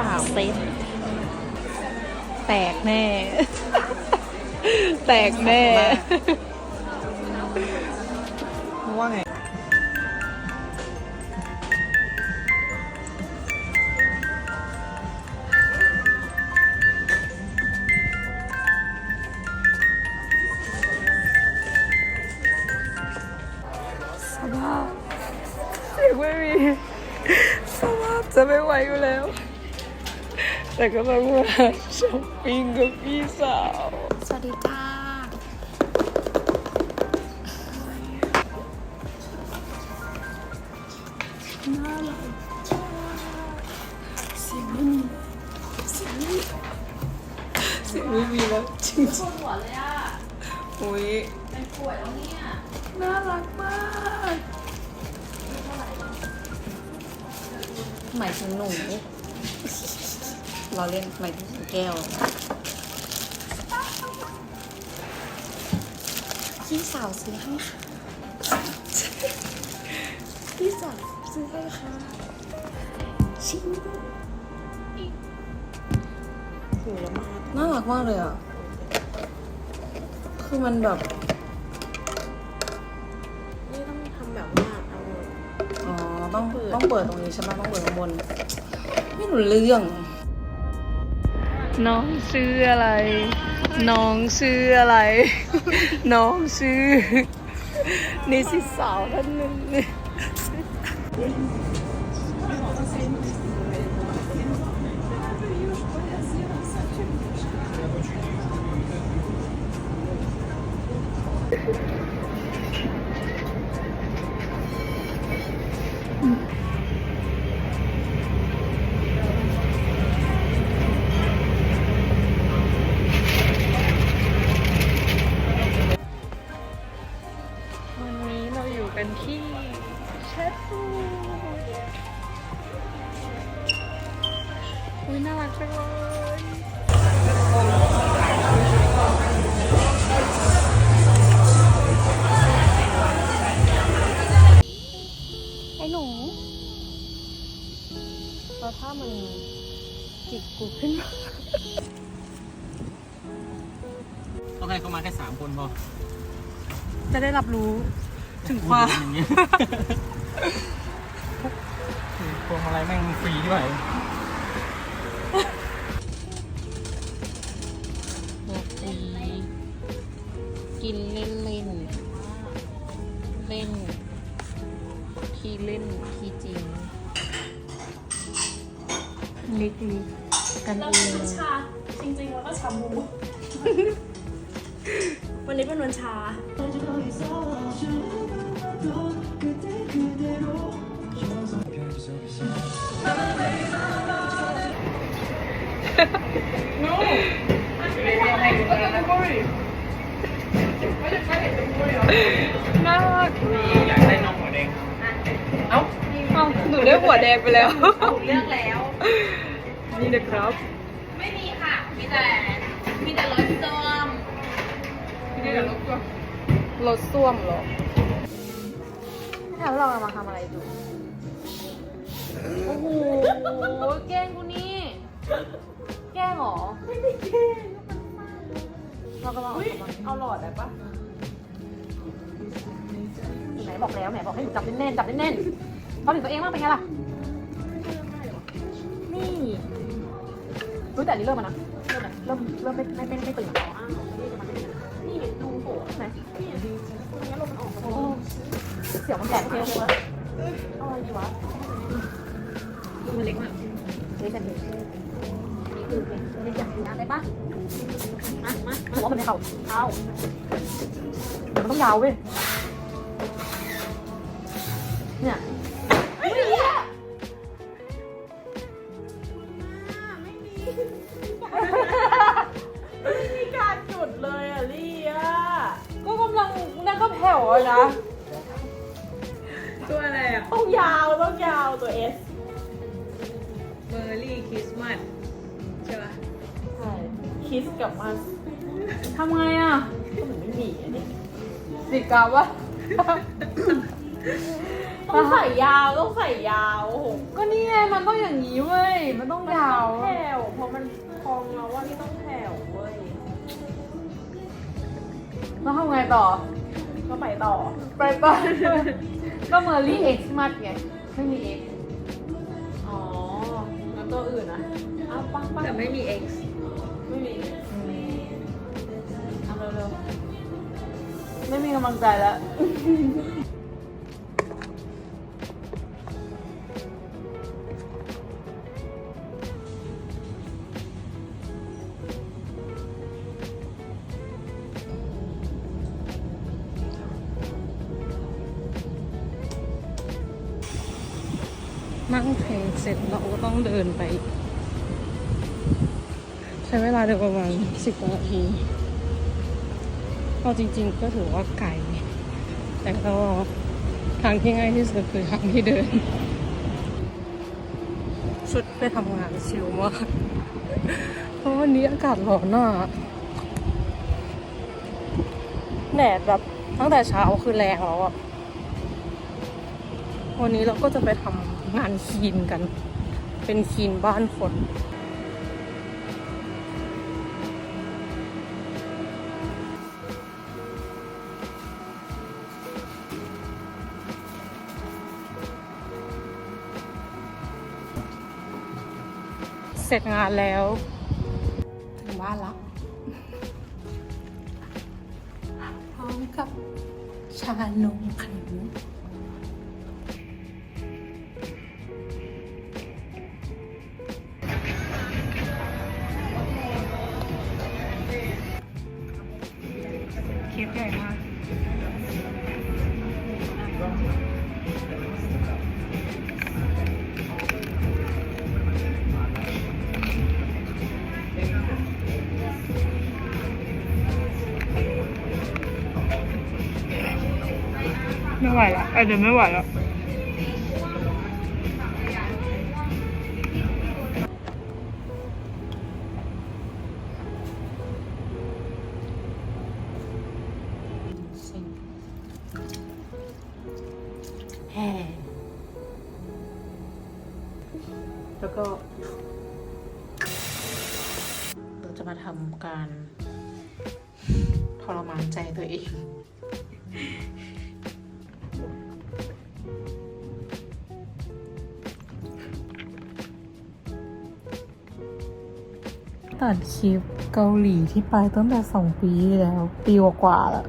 ตนะสามเซตแตกแน่ แตกแน่มึงว่าไงสภาพเสียงไม่มีสภาพจะไม่ไหวอยู่แล้ว แต่ก็ต้องมาช้อปปิ้งกับพี่สาว สวัสดีจ้าเสียงไม่มีเสียงไม่มีเสียงไม่มีแล้วจริงๆหัวเลยอะอุ้ยเป็นป่วยแล้วเนี่ย น่ารักมาก หมายถึงหนู เราเล่นหมายถึงแก้วพี่สาวซื้อให้ค่ะพี่สาวซื้อให้ค่ะชิมหูแล้วมากน่ารักมากเลยอะ คือมันแบบนี่ต้องทำแบบว่าเอาอ๋อ ต้องต้องเปิดตรงนี้ใช่ไหมต้องเปิดข้างบน ไม่รู้เรื่อง น้องชื่ออะไร น้องชื่ออะไร น้องชื่อนี่สิสาวท่านหนึ่ง ได้รับรู้ถึงความอย่างเงี้ยพวงมาลัยแม่งฟรีด้วยบอกดีกินเล่นเล่นเล่นทีเล่นทีจริงนิกนิกกันเองชาจริงๆแล้วก็ชาบูวั นนี้เป็นวันชา น่ารักอยากได้น้องหัวแดงเอ้าเอ้าหนูได้หัวแดงไปแล้ว เลือกแล้ว นี่นะครับ ไม่มีค่ะ มีแต่ มีแต่รสส้มนี่ รถก็รถส้วมเหรอถามเราเอามาทำอะไรดู โอ้โห แกล้งกูนี่ แกล้งเหรอ ไม่ได้แกล้งเราก็ลองเอามาเอาหลอดได้ปะไหนบอกแล้วไหนบอกให้หนูจับแน่นๆจับแน่นๆพอถึงตัวเองบ้างเป็นไงล่ะ นี่รู้แต่อันนี้เริ่มมานะ เริ่มไหนเริ่มเริ่มไม่ไม่ไม่ไม่ตื่นแล้ว ไหนนี่ดีจริงมันออกโอ้เสียงมันแตกเทลเลยวะอะไรดีวะดูมันเล็กมากเฮ้ยแต่เด็กนี่คือเป็กอยากดูนะได้ปะอะมาหัวมันไม่เข่าเท้ามันต้องยาวเว้ย เหมือนไม่มีอันนี้ติดกาววะต้องใส่ยาวต้องใส่ยาวโอ้โหก็นี่ไงมันต้องอย่างนี้เว้ย มันต้องมันยาต้วองแผ่วเพราะมันพองแล้วว่านี่ต้องแผ่วเว้ยแล้วทำไงต่อ ก็ไปต่อ ไปต่อ ก็เมอร์รี่เอ็กซ์มัดไง ไม่มีเอ็กซ์อ๋อ แล้วตัวอื่นนะอ้าวปังปังแต่ไม่มี X ไม่มีเอาเร็ว ไม่มีกำลังใจแล้ว นั่งเพลงเสร็จเราก็ต้องเดินไป ใช้เวลาเดินประมาณสิบนาที เอาจริง ๆ ก็ถือว่าไกลแต่ก็ทางที่ง่ายที่สุดคือทางที่เดิน ชุดไปทำงานชิลมาก เพราะวันนี้อากาศร้อนอะแดดแบบตั้งแต่เช้าคือแรงแล้วอะ วันนี้เราก็จะไปทำงานคีนกัน เป็นคีนบ้านคน เสร็จงานแล้วถึงบ้านละพร้อมกับชานมไข่มุก ไม่ไหวแล้วเดี๋ยวไม่ไหวแล้วแล้วก็เราจะมาทำการทรมานใจตัวเอง ตัดคลิปเกาหลีที่ไปตั้งแต่สองปีแล้ว ปีกว่าแล้ว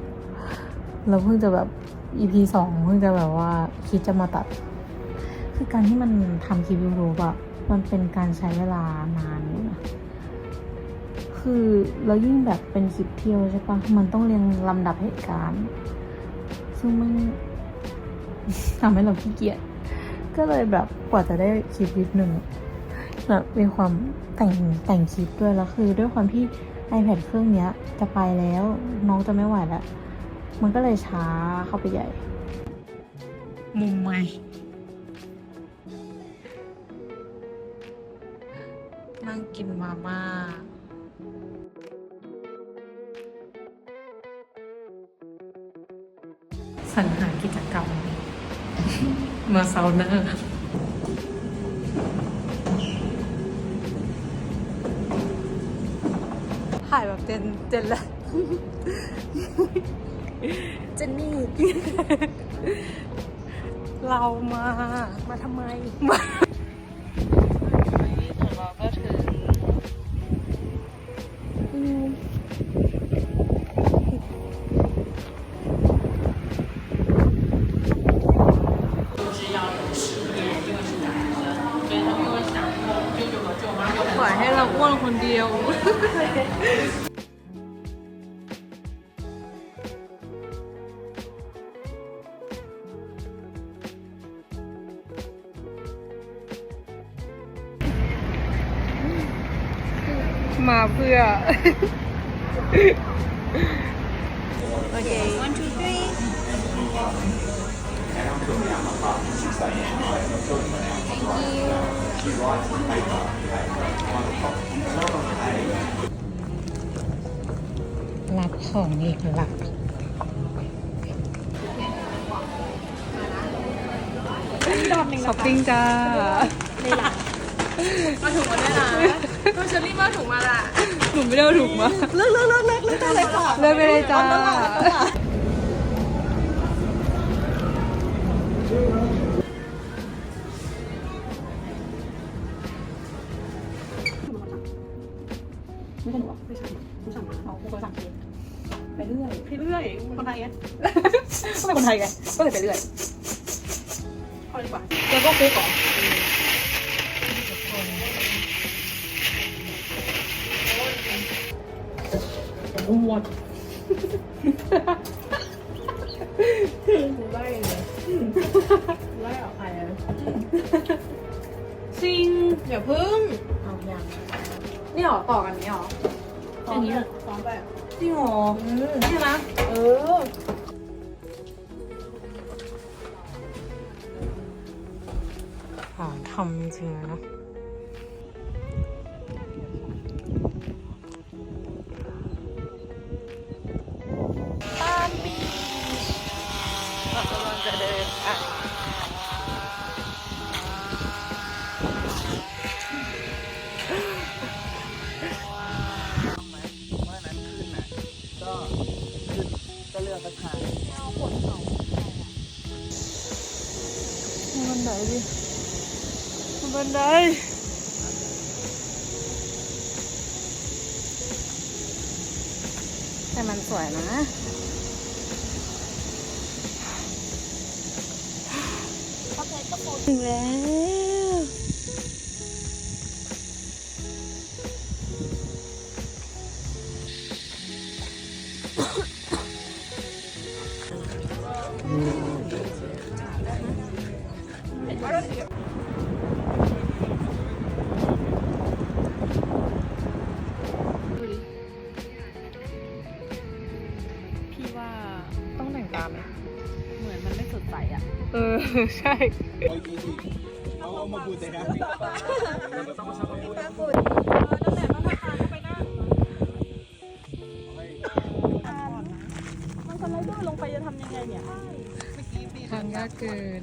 เราเพิ่งจะแบบ EP สองเพิ่งจะแบบว่าคิดจะมาตัด คือการที่มันทำคลิปยูทูบอะมันเป็นการใช้เวลานานอยู่นะคือเรายิ่งแบบเป็นคลิปเที่ยวใช่ปะมันต้องเรียงลำดับเหตุการณ์ ซึ่งมันทำให้เราขี้เกียจก็เลยแบบกว่าจะได้คลิปวิดหนึ่ง แบบมีความแต่งแต่งคลิปด้วยแล้วคือ ด้วยความที่ iPad เครื่องเนี้ย จะไปแล้ว น้องจะไม่ไหวแล้วมันก็เลยช้าเข้าไปใหญ่ มุมใหม่นั่งกินมาม่าสรรหากิจกรรม มาเซาเนอร์ ถ่ายแบบเจนเจนละเจนนี่ เรามา มาทำไม มาเพื่อ โอเค one two three รับของอีกหลักดอนหนึ่งช้อปปิ้งจ้าในหลังมาถุงมาด้วยนะ ก็เชอรี่มาถุงมาละหนูไม่ได้เอาถุงมาเลิกเลิกเลิกเลิกเลิกได้เลยค่ะเลิกไม่ได้จ้าไม่ใช่หนูหรอไม่ใช่ผู้สั่งมาเอาผู้สั่งเองไปเรื่อยไปเรื่อยคนไทยไงก็เป็นคนไทยไงก็เลยไปเรื่อยเอาดีกว่าแล้วก็คุกก่อน อ้วนไล่เลยไล่ออกไปเลยซิงอย่าพึ่งเอายังนี่หรอต่อกันนี้หรออย่างนี้ซ้อมไปจริงหรอนี่นะเออหอมทำจริงๆนะ ถึงแล้ว พี่ว่าต้องแต่งตามไหมเหมือนมันไม่สดใสอะ เออ ใช่ เอาเอามาพูดเลยนะมันสไลเดอร์ลงไปจะทำยังไงเนี่ยทางยากเกิน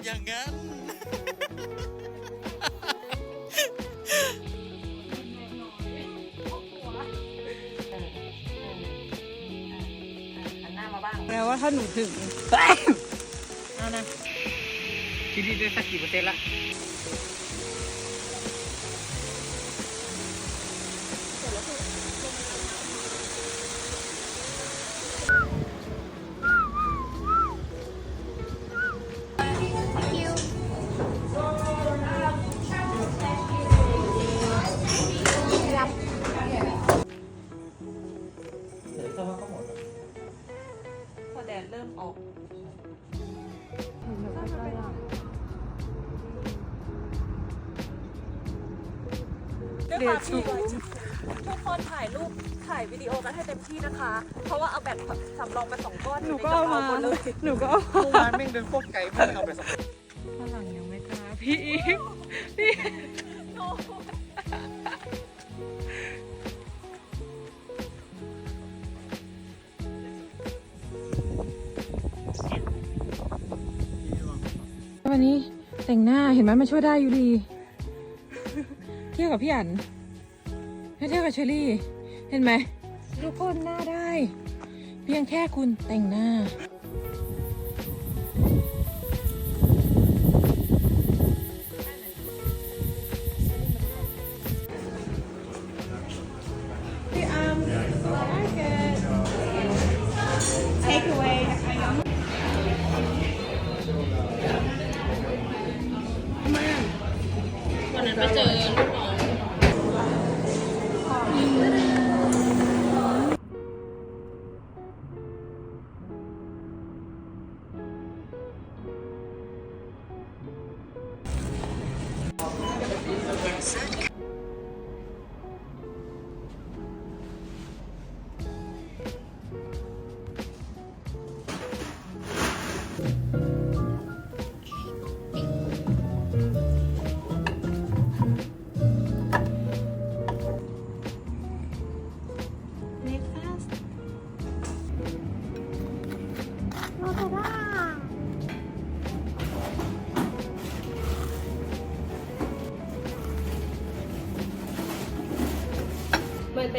ดอย่างนั้น แปลว่าถ้าหนูถึง เอานะคิดดีได้สักกี่เปอร์เซ็นต์ละพ ก้อนหนูก็เอามาหมดเลยหนูก็เอาเมื่อวานแม่งเดินโคตรไกลเพื่อนเอาไปสักฝรั่งยังไม่กล้าพี่อีกพี่วันนี้แต่งหน้าเห็นไหมมันช่วยได้อยู่ดี เทียบกับพี่อันถ้าเทียบกับเชอรี่ เห็นไหมทุกคนหน้าได้เพียงแค่คุณแต่งหน้าวันนั้นไปเจอ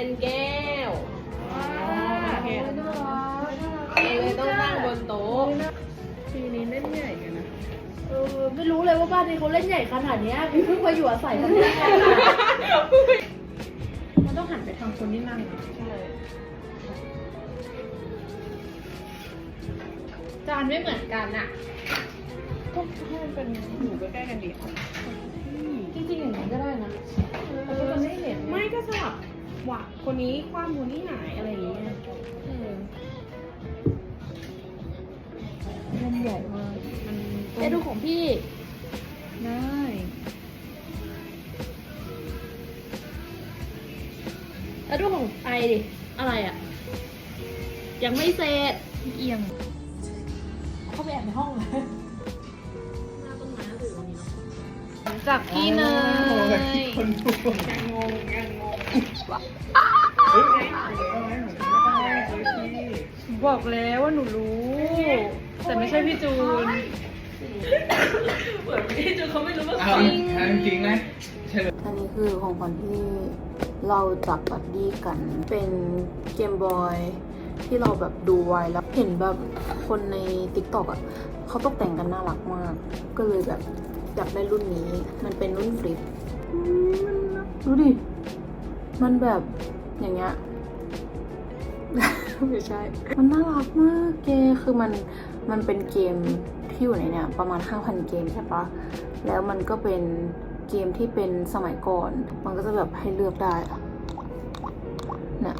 เป็นแก้วโอเคเลยต้องตั้งบนโต๊ะปีนี้เล่นใหญ่กันนะเออไม่รู้เลยว่าบ้านนี้เขาเล่นใหญ่ขนาดเนี้ยกูเพิ่งมาอยู่อาศัยมันได้ไงมันต้องหันไปทางคนที่นั่งอะจานไม่เหมือนกันอะก็ให้มันเป็นอยู่ใกล้ๆกันดีค่ะจริงๆอย่างนี้ก็ได้นะเออไม่เห็นไม่ก็สลับหวะ คนนี้คว้ามคนนี้หายอะไรอย่างเงี้ยเออเล่นใหญ่มากมันแกดูของพี่ได้แล้วดูของไอดิ อะไรอะ ยังไม่เสร็จ เอียง เข้าไปแอบในห้องเลยจากพี่เนย คนดูยังงงยัง บอกแล้วว่าหนูรู้ แต่ไม่ใช่พี่จูน เอาเอาจริงๆนะเฉลยอันนี้คือของขวัญที่เราจับบัดดี้กัน เป็นเกมบอยที่เราแบบดูไว้แล้วเห็นแบบคนใน t ิ k t o k อะเขาตกแต่งกันน่ารักมาก ก็เลยแบบอยากได้รุ่นนี้ มันเป็นรุ่นฟลิปอืมดูดิ มันแบบอย่างเงี้ยไม่ใช่ มันน่ารักมากเกคือมันมันเป็นเกมที่อยู่ในเนี่ยประมาณ 5,000 เกมใช่ปะแล้วมันก็เป็นเกมที่เป็นสมัยก่อน มันก็จะแบบให้เลือกได้เนี่ย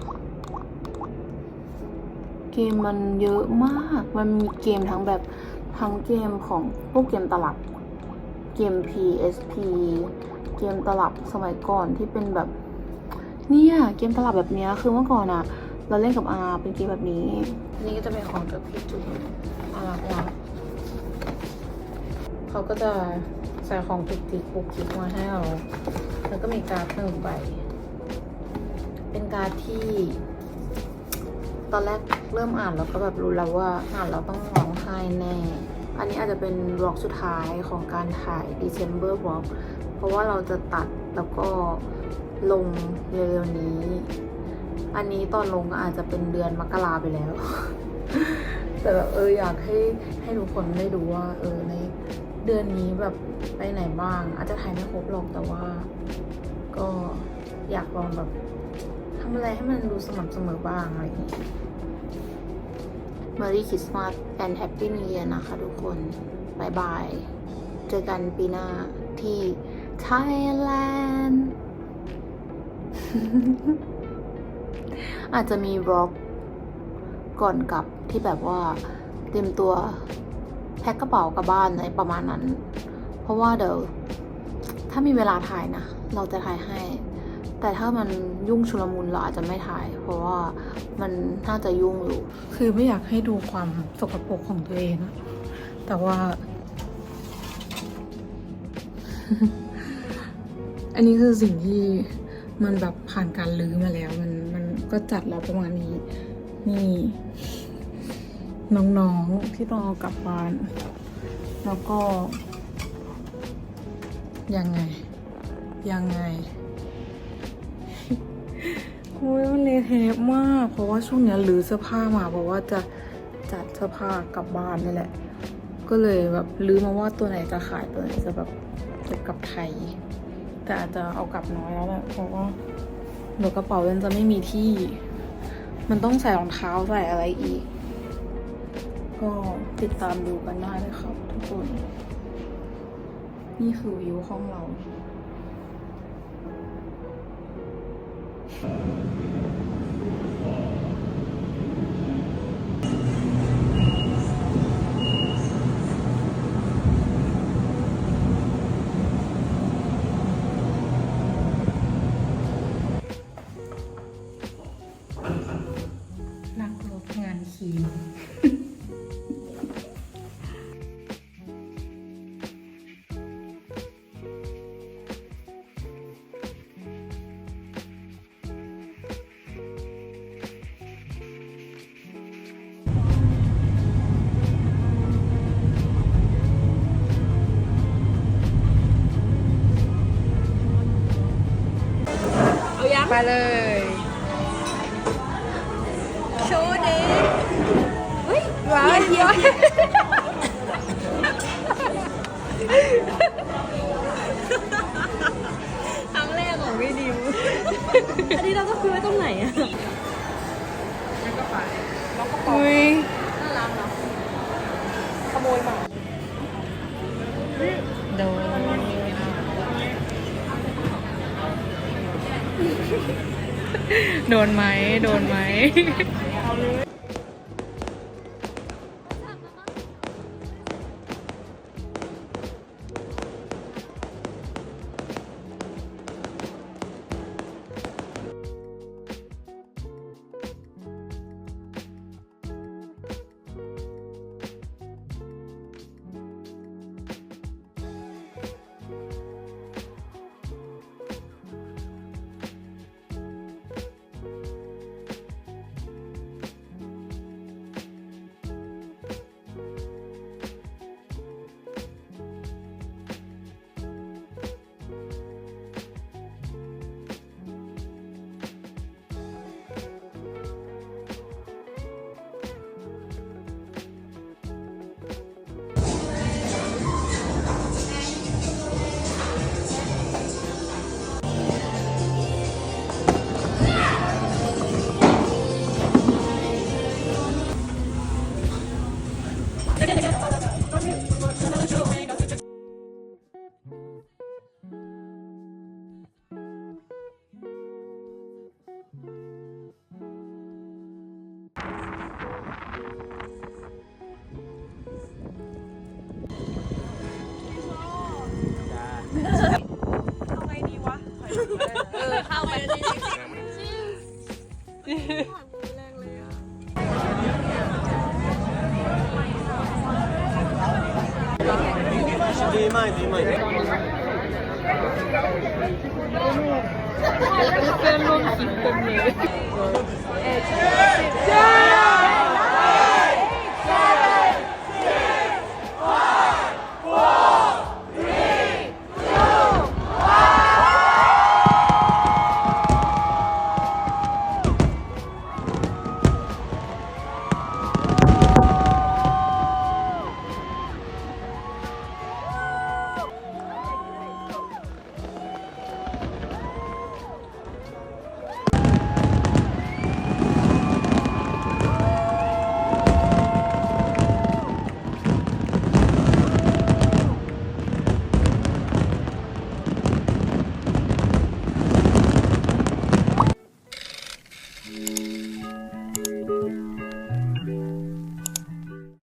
เกมมันเยอะมาก มันมีเกมทั้งแบบทั้งเกมของพวกเกมตลับ เกม PSP เกมตลับสมัยก่อนที่เป็นแบบ เนี่ยเกมตลับแบบเนี้ยคือเมื่อก่อนอะเราเล่นกับอาเป็นเกมแบบนี้ อันนี้ก็จะเป็นของจากพี่จุ๊บน่ารักมากเขาก็จะใส่ของติดติดปุกจิกมาให้เรา แล้วก็มีการ์ดหนึ่งใบ เป็นการ์ดที่ ตอนแรกเริ่มอ่านแล้วก็แบบรู้แล้วว่าอ่านแล้วต้องร้องไห้แน่ อันนี้อาจจะเป็นบล็อกสุดท้ายของการถ่าย December b l o g เพราะว่าเราจะตัดแล้วก็ ลงเร็วๆนี้ อันนี้ตอนลงอาจจะเป็นเดือนมกราไปแล้ว แต่แบบเอออยากให้ให้ทุกคนได้ดูว่า เออในเดือนนี้แบบไปไหนบ้าง อาจจะถ่ายไม่ครบหรอกแต่ว่า ก็อยากลองแบบทำอะไรให้มันดูสม่ำเสมอบ้างอะไรอย่างนี้ Merry Christmas and Happy New Year นะคะทุกคนบายบาย เจอกันปีหน้าที่ Thailand อาจจะมีบล็อกก่อนกลับที่แบบว่าเตรียมตัวแพ็คกระเป๋ากลับบ้านอะไรประมาณนั้น เพราะว่าเดี๋ยวถ้ามีเวลาถ่ายนะ เราจะถ่ายให้ แต่ถ้ามันยุ่งชุลมุนเราอาจจะไม่ถ่าย เพราะว่ามันน่าจะยุ่งอยู่ คือไม่อยากให้ดูความสกปรกของตัวเองอะแต่ว่า อันนี้คือสิ่งที่ มันแบบผ่านการลื้อมาแล้ว มันมันก็จัดแล้วประมาณนี้ นี่ น้องๆที่ต้องเอากลับบ้าน แล้วก็ ยังไง ยังไงโอ้ยมันเละเทะมาก เพราะว่าช่วงนี้ยรื้อเสื้อผ้ามาเพราะว่าจะจัดเสื้อผ้ากลับบ้านนี่แหละ ก็เลยแบบรื้อมาว่าตัวไหนจะขายตัวไหนจะแบบเก็บกลับไทย แต่อาจจะเอากลับน้อยแล้วแหละเพราะว่าเดี๋ยวกระเป๋ามันจะไม่มีที่ มันต้องใส่รองเท้าใส่อะไรอีก ก็ติดตามดูกันได้เลยครับทุกคน นี่คือวิวห้องเรา ไปเลยโชว์เด็กอุ้ยว้าวเยอะครั้งแรกของพี่ดิวอันนี้เราต้องคืยไว้ตรงไหนอะ โดนไหม โดนไหม